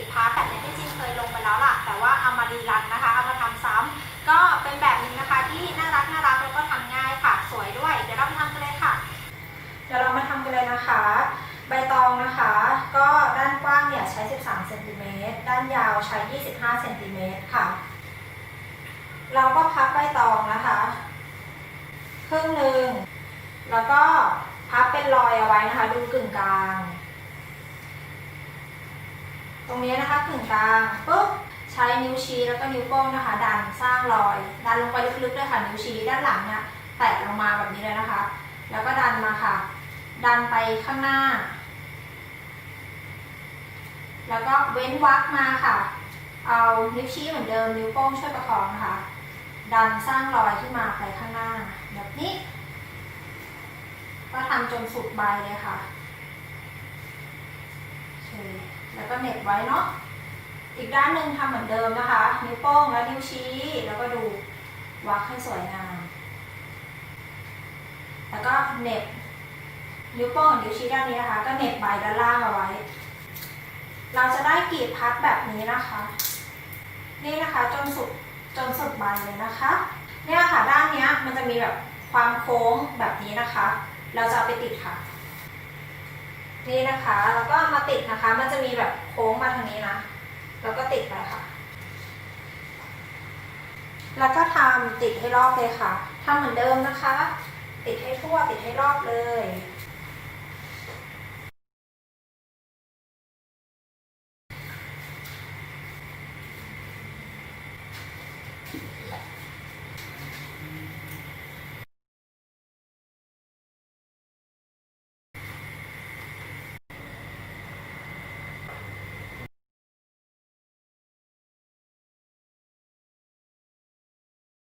ดพาร์ทแบบนี้ที่จริงเคยลงไปแล้วล่ะ แต่ว่าเอามารีรันนะคะ เอามาทำซ้ำก็เป็นแบบนี้นะคะที่น่ารักน่ารักแล้วก็ทำง่ายค่ะ สวยด้วย เดี๋ยวเราไปทำกันเลยค่ะ เดี๋ยวเรามาทำกันเลยนะคะ ใบตองนะคะ ก็ด้านกว้างเนี่ยใช้ 13เซนติเมตรด้านยาวใช้ 25เซนติเมตรค่ะ เราก็พับใบตองนะคะครึ่งหนึ่งแล้วก็พับเป็นรอยเอาไว้นะคะ ดูกึ่งกลาง ตรงนี้นะคะกึ่งกลางปุ๊บใช้นิ้วชี้แล้วก็นิ้วโป้งนะคะ ดันสร้างรอย ดันลงไปลึกๆเลยค่ะนิ้วชี้ด้านหลังเนี่ยแตะลงมาแบบนี้เลยนะคะ แล้วก็ดันมาค่ะ ดันไปข้างหน้า แล้วก็เว้นวรรคมาค่ะ เอานิ้วชี้เหมือนเดิมนิ้วโป้งช่วยประคองนะคะดันสร้างรอยขึ้นมาไปข้างหน้าแบบนี้ ก็ทำจนสุดใบเลยค่ะ โอเค แล้วก็เหน็บไว้เนาะ อีกด้านหนึ่งทำเหมือนเดิมนะคะ นิ้วโป้งและนิ้วชี้ แล้วก็ดูวรรคให้สวยงาม แล้วก็เหน็บนิ้วโป้งนิ้วชี้ด้านนี้นะคะ ก็เหน็บใบด้านล่างเอาไว้ เราจะได้กรีบพัดแบบนี้นะคะ นี่นะคะจนสุดจนสุดใบเลยนะคะ เนี่ยค่ะด้านนี้มันจะมีแบบความโค้งแบบนี้นะคะ เราจะเอาไปติดค่ะ นี่นะคะ แล้วก็มาติดนะคะ มันจะมีแบบโค้งมาทางนี้นะ แล้วก็ติดไปค่ะ แล้วก็ทำติดให้รอบเลยค่ะทำเหมือนเดิมนะคะ ติดให้ทั่วติดให้รอบเลย